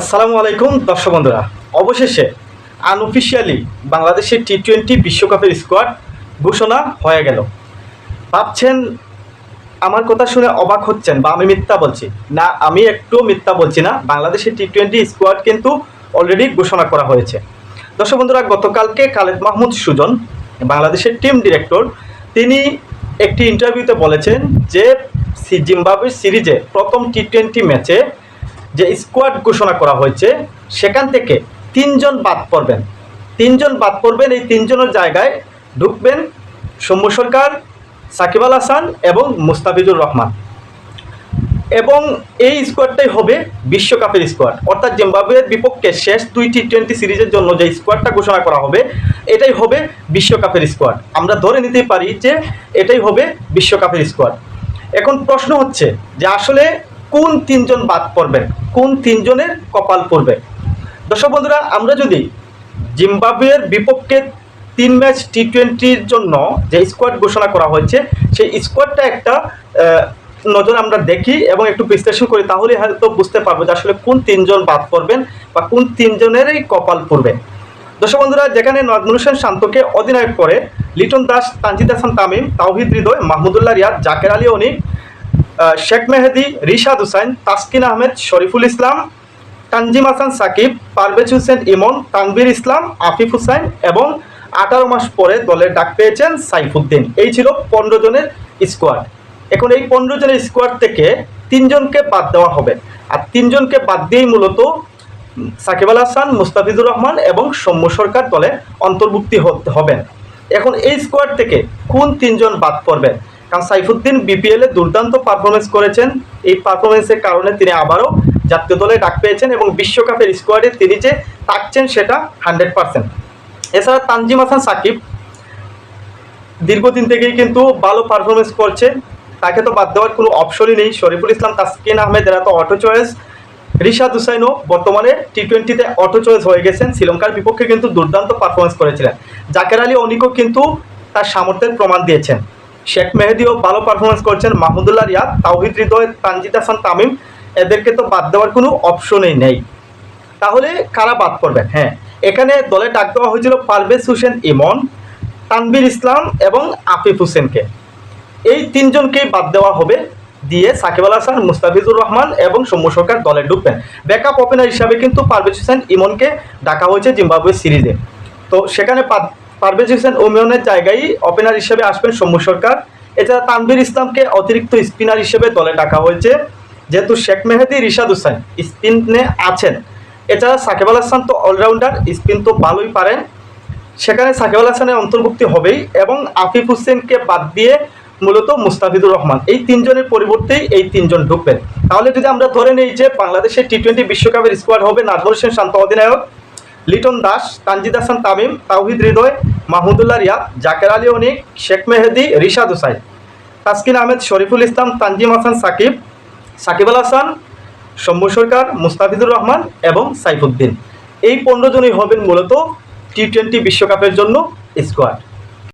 আসসালামু আলাইকুম, দর্শক বন্ধুরা। অবশেষে আনঅফিসিয়ালি বাংলাদেশের টি টোয়েন্টি বিশ্বকাপের স্কোয়াড ঘোষণা হয়ে গেল। ভাবছেন, আমার কথা শুনে অবাক হচ্ছেন বা আমি মিথ্যা বলছি। না, আমি একটু মিথ্যা বলছি না। বাংলাদেশের টি টোয়েন্টি স্কোয়াড কিন্তু অলরেডি ঘোষণা করা হয়েছে। দর্শক বন্ধুরা, গতকালকে খালেদ মাহমুদ সুজন, বাংলাদেশের টিম ডিরেক্টর তিনি একটি ইন্টারভিউতে বলেছেন যে জিম্বাবুয়ের সিরিজে প্রথম টি টোয়েন্টি ম্যাচে যে স্কোয়াড ঘোষণা করা হয়েছে, সেখান থেকে তিনজন বাদ পড়বেন। তিনজন বাদ পড়বেন, এই তিনজনের জায়গায় ঢুকবেন সৌম্য সরকার, সাকিব আল হাসান এবং মুস্তাফিজুর রহমান। এবং এই স্কোয়াডটাই হবে বিশ্বকাপের স্কোয়াড অর্থাৎ জিম্বাবুয়ের বিপক্ষে শেষ দুই টি টোয়েন্টি সিরিজের জন্য যে স্কোয়াডটা ঘোষণা করা হবে, এটাই হবে বিশ্বকাপের স্কোয়াড আমরা ধরে নিতে পারি যে এটাই হবে বিশ্বকাপের স্কোয়াড এখন প্রশ্ন হচ্ছে যে আসলে কোন তিনজন বাদ পড়বেন কোন তিনজনের কপাল পড়বে? দর্শক বন্ধুরা, আমরা যদি জিম্বাবুয়ের বিপক্ষে তিন ম্যাচ টি টোয়েন্টির জন্য যে স্কোয়াড ঘোষণা করা হয়েছে, সেই স্কোয়াডটা একটা নজর আমরা দেখি এবং একটু বিশ্লেষণ করি তাহলে হয়তো বুঝতে পারব যে আসলে কোন তিনজন বাদ পড়বেন বা কোন তিনজনেরই কপাল পড়বে। দর্শক বন্ধুরা, যেখানে নজমুল হোসেন শান্তকে অধিনায়ক করে লিটন দাস, তানজিদ হাসান তামিম, তাওহিদ হৃদয়, মাহমুদুল্লাহ রিয়াদ, জাকের আলী অনিক শেখ মেহেদি, রিশাদ হুসাইন, তাসকিন আহমেদ, শরীফুল ইসলাম, তানজিম হাসান সাকিব, পারভেজ হোসেন ইমন, তানভীর ইসলাম, আফিফ হুসাইন এবং আঠারো মাস পরে দলের ডাক পেয়েছেন সাইফুদ্দিন। এই ছিল পনেরো জনের স্কোয়াড এখন এই পনেরো জনের স্কোয়াড থেকে তিনজনকে বাদ দেওয়া হবে। আর তিনজনকে বাদ দিয়েই মূলত সাকিব আল হাসান, মুস্তাফিজুর রহমান এবং সৌম্য সরকার দলে অন্তর্ভুক্তি হতে হবেন। এখন এই স্কোয়াড থেকে কোন তিনজন বাদ পড়বেন? কারণ সাইফুদ্দিন বিপিএলে দুর্দান্ত পারফরমেন্স করেছেন। এই পারফরমেন্সের কারণে তিনি আবারও জাতীয় দলে ডাক পেয়েছেন এবং বিশ্বকাপের স্কোয়াডে তিনি যে থাকছেন সেটা হান্ড্রেড পার্সেন্ট। এছাড়া তানজিম হাসান সাকিব দীর্ঘদিন থেকেই কিন্তু ভালো পারফরমেন্স করছে। তাকে তো বাদ দেওয়ার কোনো অপশনই নেই। শরীফুল ইসলাম, তাসকিন আহমেদ, এরা তো অটো চয়েস রিশাদ হুসাইনও বর্তমানে টি টোয়েন্টিতে অটো চয়েস হয়ে গেছেন। শ্রীলঙ্কার বিপক্ষে কিন্তু দুর্দান্ত পারফরমেন্স করেছিলেন। জাকের আলী অনিকও কিন্তু তার সামর্থ্যের প্রমাণ দিয়েছেন। শেখ মেহেদিও ভালো পারফরমেন্স করছেন মাহমুদুল্লাহ রিয়াদ, তাওহিদ হৃদয়, তানজিদ হাসান, তামিম। এদেরকে তো বাদ দেওয়ার কোনো অপশনই নেই। তাহলে কারা বাদ পড়বেন? হ্যাঁ এখানে দলে ডাক দেওয়া হয়েছিল পারভেজ হোসেন, ইমন তানবির ইসলাম এবং আফিফ হোসেনকে। এই তিনজনকেই বাদ দেওয়া হবে। দিয়ে সাকিব আল হাসান, মুস্তাফিজুর রহমান এবং সৌম্য সরকার দলে ঢুকবেন। ব্যাকআপ ওপেনার হিসাবে কিন্তু পারভেজ হোসেন, ইমনকে ডাকা হয়েছে জিম্বাবুয়ে সিরিজে। তো সেখানে পারভেজ হোসেন ওমিয়নের জায়গায় ওপেনার হিসেবে আসবেন সৌম্য সরকার। এছাড়া তানভীর ইসলামকে অতিরিক্ত স্পিনার হিসেবে দলে ডাকা হয়েছে যেহেতু শেখ মেহেদি, রিশাদ হোসেন স্পিনে আছেন। এছাড়া সাকিব আল হাসান তো অলরাউন্ডার স্পিন তো ভালোই পারেন। সেখানে সাকিব আল হাসানের অন্তর্ভুক্তি হবেই এবং আফিফ হোসেনকে বাদ দিয়ে মূলত মুস্তাফিদুর রহমান। এই তিনজনের পরিবর্তেই এই তিনজন ঢুকবেন। তাহলে যদি আমরা ধরে নেই যে বাংলাদেশের টি টোয়েন্টি বিশ্বকাপের স্কোয়াড হবে নাজমুল হোসেন শান্ত অধিনায়ক, লিটন দাস, তানজিদ হাসান তামিম, তাওহিদ হৃদয় মাহমুদুল্লাহ রিয়াদ জাকের আলী অনিক শেখ মেহেদি, রিশাদ হুসাইন। তাসকিন আহমেদ, শরীফুল ইসলাম, তানজিম হাসান, সাকিব সাকিব আল হাসান, শম্ভু সরকার, মুস্তাফিজুর রহমান এবং সাইফুদ্দিন। এই পনেরো জনই হবেন মূলত টি টোয়েন্টি বিশ্বকাপের জন্য স্কোয়াড।